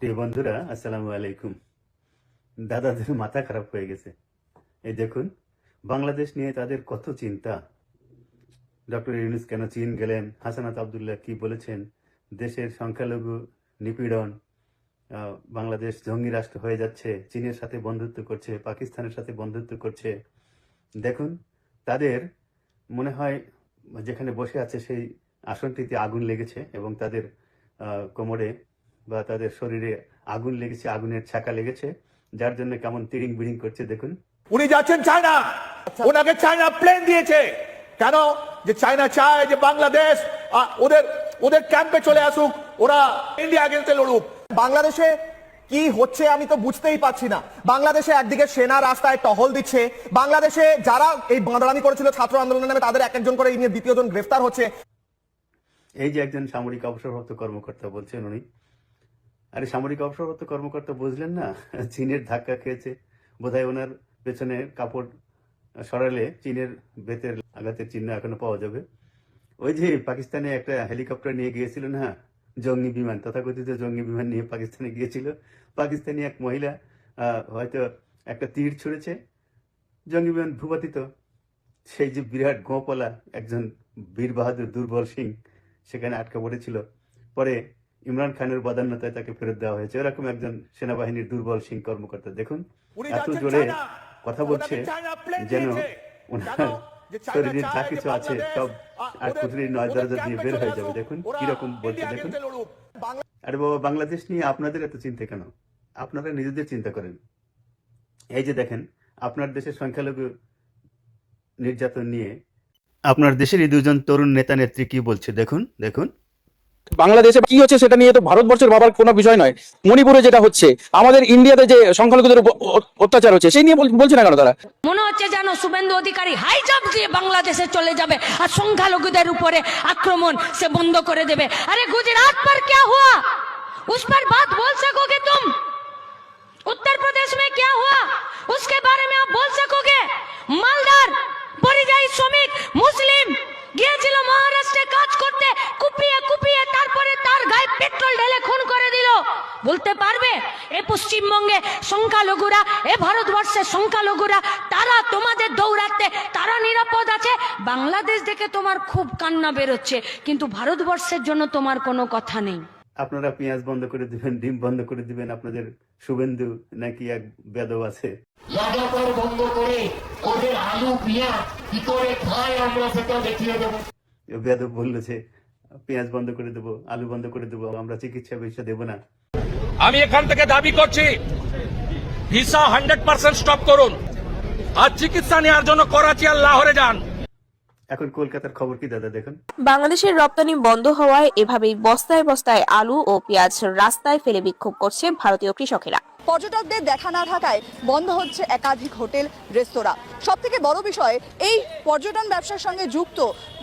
প্রিয় বন্ধুরা, আসসালামু আলাইকুম। দাদাদের মাথা খারাপ হয়ে গেছে। এই দেখুন, বাংলাদেশ নিয়ে তাদের কত চিন্তা। ডক্টর ইউনুস কেন চীন গেলেন? হাসানাত আবদুল্লাহ কি বলেছেন? দেশের সংখ্যালঘু নিপীড়ন বাংলাদেশ জঙ্গি রাষ্ট্র হয়ে যাচ্ছে, চীনের সাথে বন্ধুত্ব করছে, পাকিস্তানের সাথে বন্ধুত্ব করছে। দেখুন, তাদের মনে হয় যেখানে বসে আছে সেই আসনটিতে আগুন লেগেছে এবং তাদের কোমরে বা তাদের শরীরে আগুন লেগেছে আগুনের ছাকা লেগেছে যার জন্য কেমন তিরিং বিড়িং করছে দেখুন। উনি যাচ্ছেন চায়না। ওনাকে চায়না প্লেন দিয়েছে। কেন? যে চায়না চায় যে বাংলাদেশ ওদের ওদের ক্যাম্পে চলে আসুক ওরা ইন্ডিয়া এগেন্স্টে লড়ুক। বাংলাদেশে কি হচ্ছে আমি তো বুঝতেই পারছি না। বাংলাদেশে একদিকে সেনা রাস্তায় টহল দিচ্ছে বাংলাদেশে যারা এই বাঁদরামি করেছিল ছাত্র আন্দোলনের নামে তাদের এক একজন করে এই নিয়ে দ্বিতীয় জন গ্রেফতার হচ্ছে। এই যে একজন সামরিক অবসরপ্রাপ্ত কর্মকর্তা বলছেন উনি আরে সামরিক অবসরপ্রাপ্ত কর্মকর্তা বুঝলেন না? চীনের ধাক্কা খেয়েছে। বোধহয় ওনার পেছনে কাপড় সরালে চীনের বেতের আঘাতের চিহ্ন এখনও পাওয়া যাবে। ওই যে পাকিস্তানে একটা হেলিকপ্টার নিয়ে গিয়েছিল না? জঙ্গি বিমান, তথাকথিত জঙ্গি বিমান নিয়ে পাকিস্তানে গিয়েছিল। পাকিস্তানি এক মহিলা হয়তো একটা তীর ছুঁড়েছে। জঙ্গি বিমান ভূপাতিত। সেই যে বিরাট গোঁপলা, একজন বীর বাহাদুর দুর্বল সিং, সেখানে আটকা পড়েছিল। পরে ইমরান খানের বদান্যতায় তাকে ফেরত দেওয়া হয়েছে। এরকম একজন সেনাবাহিনীর দুর্বল সিং কর্মকর্তা। দেখুন এত জোরে কথা বলছে যেন শরীরে যা কিছু আছে সব আর নয় দরজা দিয়ে বের হয়ে যাবে। দেখুন কীরকম বলছে দেখুন। আরে বাবা বাংলাদেশ নিয়ে আপনাদের এত চিন্তা কেন? আপনারা নিজেদের চিন্তা করেন। এই যে দেখেন আপনার দেশের সংখ্যালঘু নির্যাতন নিয়ে আপনার দেশের এই দুজন তরুণ নেতা নেত্রী কি বলছে? দেখুন দেখুন। বাংলাদেশে কি হচ্ছে সেটা নিয়ে তো ভারতবর্ষের বাবার কোনো বিষয় নয় মণিপুরে যেটা হচ্ছে আমাদের ইন্ডিয়াতে যে সংখ্যালঘুদের উপর অ- অত্যাচার হচ্ছে সেই নিয়ে বল- বলছে না কেন তারা মনে হচ্ছে যেন শুভেন্দু অধিকারী হাই জাম্প দিয়ে বাংলাদেশে চলে যাবে আর সংখ্যালঘুদের উপরে আক্রমণ সে বন্ধ করে দেবে আরে गुजरात पर क्या हुआ उस पर बात बोल सकोगे तुम उत्तर प्रदेश में क्या हुआ उसके बारे में आप बोल सकोगे মালদার সংখ্যালঘুরা এ ভারতবর্ষের সংখ্যালঘুরা তারা তোমাদের দৌড়াতে তারা নিরাপদ আছে। বাংলাদেশ দেখে তোমার খুব কান্না বেরোচ্ছে কিন্তু ভারতবর্ষের জন্য তোমার কোনো কথা নেই। আপনারা পেঁয়াজ বন্ধ করে দিবেন ডিম বন্ধ করে দিবেন আপনাদের শুভেন্দু নাকি এক বেদব আছে। লাগাতার বন্ধ করে ওদের আলু পেঁয়াজ কি করে খায় আমরা সেটা দেখিয়ে দেবো। বেদব বলল যে পেঁয়াজ বন্ধ করে দেবো আলু বন্ধ করে দেবো আমরা চিকিৎসা পয়সা দেবো না। আমি এখান থেকে দাবি করছি ভিসা হান্ড্রেড পার্সেন্ট স্টপ করুন। আর চিকিৎসা নেওয়ার জন্য করাচি আর লাহোরে যান। এখন কলকাতার খবর কি দাদা দেখুন। বাংলাদেশের রপ্তানি বন্ধ হওয়ায় এভাবেই বস্তায় বস্তায় আলু ও পেঁয়াজ রাস্তায় ফেলে বিক্ষোভ করছে ভারতীয় কৃষকেরা। পর্যটকদের দেখা না থাকায় বন্ধ হচ্ছে একাধিক হোটেল রেস্তোরাঁ। সব থেকে বড় বিষয় এই পর্যটন ব্যবসার সঙ্গে যুক্ত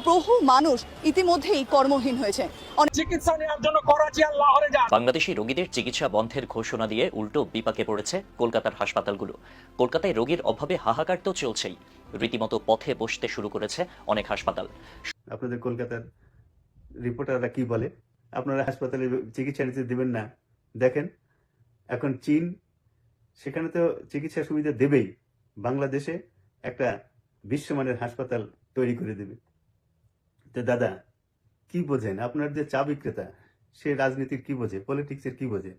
বহু মানুষ ইতিমধ্যেই কর্মহীন হয়েছে। অনেক চিকিৎসা নেওয়ার জন্য করাচি আর লাহোরে যান। বাংলাদেশি রোগীদের চিকিৎসা বন্ধের ঘোষণা দিয়ে উল্টো বিপাকে পড়েছে কলকাতার হাসপাতালগুলো। কলকাতায় রোগীর অভাবে হাহাকার তো চলছেই। রীতিমতো পথে বসতে শুরু করেছে অনেক হাসপাতাল। আপনাদের কলকাতার রিপোর্টাররা কি বলে? আপনারা হাসপাতালে চিকিৎসা নিতে দেবেন না দেখেন। এখন চীন সেখানে তো চিকিৎসা সুবিধা দেবেই। বাংলাদেশে একটা বিশ্বমানের হাসপাতাল তৈরি করে দেবে। তো দাদা, কি বোঝেন? আপনার যে চা বিক্রেতা, সে রাজনীতির কি বোঝে? পলিটিক্সের কি বোঝে?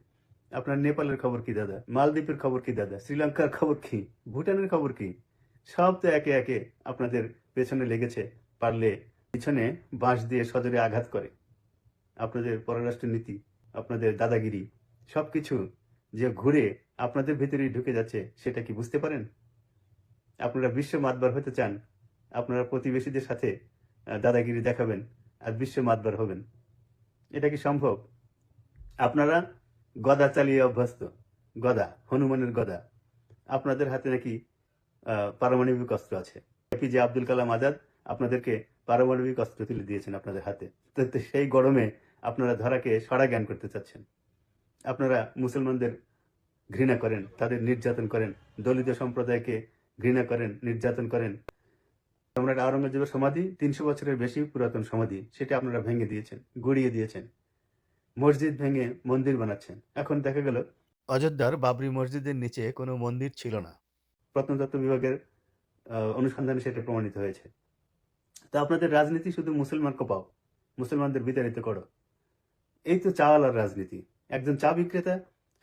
আপনার নেপালের খবর কি দাদা? মালদ্বীপের খবর কি দাদা? শ্রীলঙ্কার খবর কি? ভুটানের খবর কি? সব তো একে একে আপনাদের পেছনে লেগেছে, পারলে পিছনে বাঁশ দিয়ে সজোরে আঘাত করে। আপনাদের পররাষ্ট্র নীতি, আপনাদের দাদাগিরি সব কিছু যে ঘুরে আপনাদের ভেতরেই ঢুকে যাচ্ছে, সেটা কি বুঝতে পারেন? আপনারা বিশ্ব মাতবার হতে চান, আপনারা প্রতিবেশীদের সাথে দাদাগিরি দেখাবেন আর বিশ্ব মাতবার হবেন। এটা কি সম্ভব? আপনারা গদা চালিয়ে অভ্যস্ত, গদা, হনুমানের গদা। আপনাদের হাতে নাকি পারমাণবিক অস্ত্র আছে। এপিজে আব্দুল কালাম আজাদ আপনাদেরকে পারমাণবিক অস্ত্র তুলে দিয়েছেন আপনাদের হাতে। তো সেই গরমে আপনারা ধরাকে সরা জ্ঞান করতে চাচ্ছেন। আপনারা মুসলমানদের ঘৃণা করেন, তাদের নির্যাতন করেন, দলিত সম্প্রদায়কে ঘৃণা করেন, নির্যাতন করেন। সম্রাট আওরঙ্গজেবের সমাধি, তিনশো বছরের বেশি পুরাতন সমাধি, সেটা আপনারা ভেঙে দিয়েছেন, গড়িয়ে দিয়েছেন। মসজিদ ভেঙে মন্দির বানাচ্ছেন। এখন দেখা গেল, অযোধ্যার বাবরি মসজিদের নিচে কোনো মন্দির ছিল না। প্রত্নতত্ত্ব বিভাগের অনুসন্ধানে সেটা প্রমাণিত হয়েছে। তো আপনাদের রাজনীতি শুধু মুসলমানকে পাও, মুসলমানদের বিতাড়িত করো। এই তো চাওয়ালার রাজনীতি। একজন চা বিক্রেতা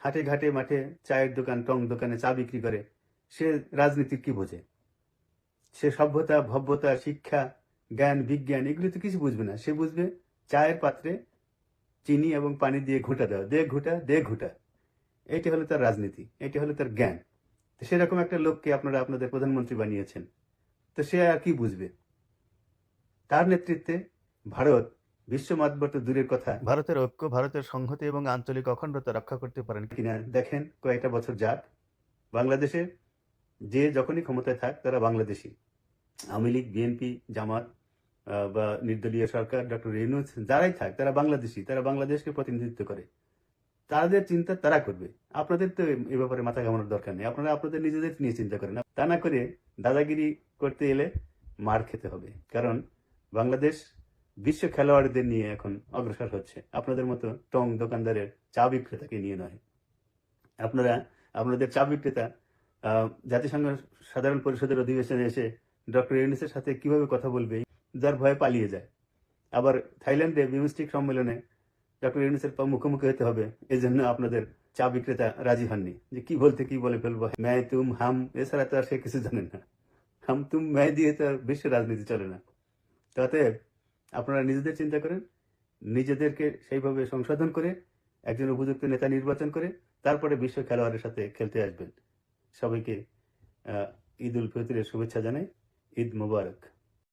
হাটে ঘাটে মাঠে চায়ের দোকান, টং দোকানে চা বিক্রি করে, সে রাজনীতির কি বোঝে? সে সভ্যতা ভব্যতা শিক্ষা জ্ঞান বিজ্ঞান এগুলো তো কিছু বুঝবে না। সে বুঝবে চায়ের পাত্রে চিনি এবং পানি দিয়ে ঘুটা দেওয়া। দে ঘুটা দে ঘুটা। এটি হলো তার রাজনীতি এটি হলো তার জ্ঞান। তো সেরকম একটা লোককে আপনারা আপনাদের প্রধানমন্ত্রী বানিয়েছেন। তো সে আর কি বুঝবে? তার নেতৃত্বে ভারত বিশ্ব মাতবর্ত দূরের কথা। ভারতের ঐক্য ভারতের সংহতি এবং আঞ্চলিক অখণ্ডতা রক্ষা করতে পারেন। কিনা দেখেন কয়েকটা বছর যাক। বাংলাদেশে যে যখনই ক্ষমতায় থাক, তারা বাংলাদেশি। আওয়ামী লীগ, বিএনপি, জামাত বা নির্দলীয় সরকার, ডক্টর রেনুজ যারাই থাক, তারা বাংলাদেশি, তারা বাংলাদেশকে প্রতিনিধিত্ব করে। তাদের চিন্তা তারা করবে। আপনাদের তো এ- ব্যাপারে মাথা ঘামানোর দরকার নেই। আপনারা আপনাদের নিজেদের নিয়ে চিন্তা করেন। তা না করে দাদাগিরি করতে এলে মার খেতে হবে। কারণ বাংলাদেশ বিশ্ব খেলোয়াড়দের নিয়ে এখন অগ্রসর হচ্ছে। আপনাদের মতো টং দোকানদারের চা বিক্রেতাকে নিয়ে নয়। আপনারা, আপনাদের চা বিক্রেতা জাতিসংঘ সাধারণ পরিষদের অধিবেশনে এসে ডক্টর ইউনিসের সাথে কীভাবে কথা বলবে, যার ভয়ে পালিয়ে যায়। আবার থাইল্যান্ডে বিমস্টিক সম্মেলনে ডক্টর ইউনিসের মুখোমুখি হতে হবে এই জন্য আপনাদের চা বিক্রেতা রাজি হননি। যে কি বলতে, কি বলে ফেলব? ম্যায় তুম হাম, এছাড়া তো আর সে কিছু জানেন না। হাম তুম ম্যায় দিয়ে তো আর বিশ্ব রাজনীতি চলে না। তাতে আপনারা নিজেদের চিন্তা করেন, নিজেদেরকে সেইভাবে সংশোধন করে, একজন উপযুক্ত নেতা নির্বাচন করে, তারপরে বিশ্ব খেলোয়াড়ের সাথে খেলতে আসবেন। সবাইকে ঈদ উল ফিতরের শুভেচ্ছা জানাই। ঈদ মোবারক।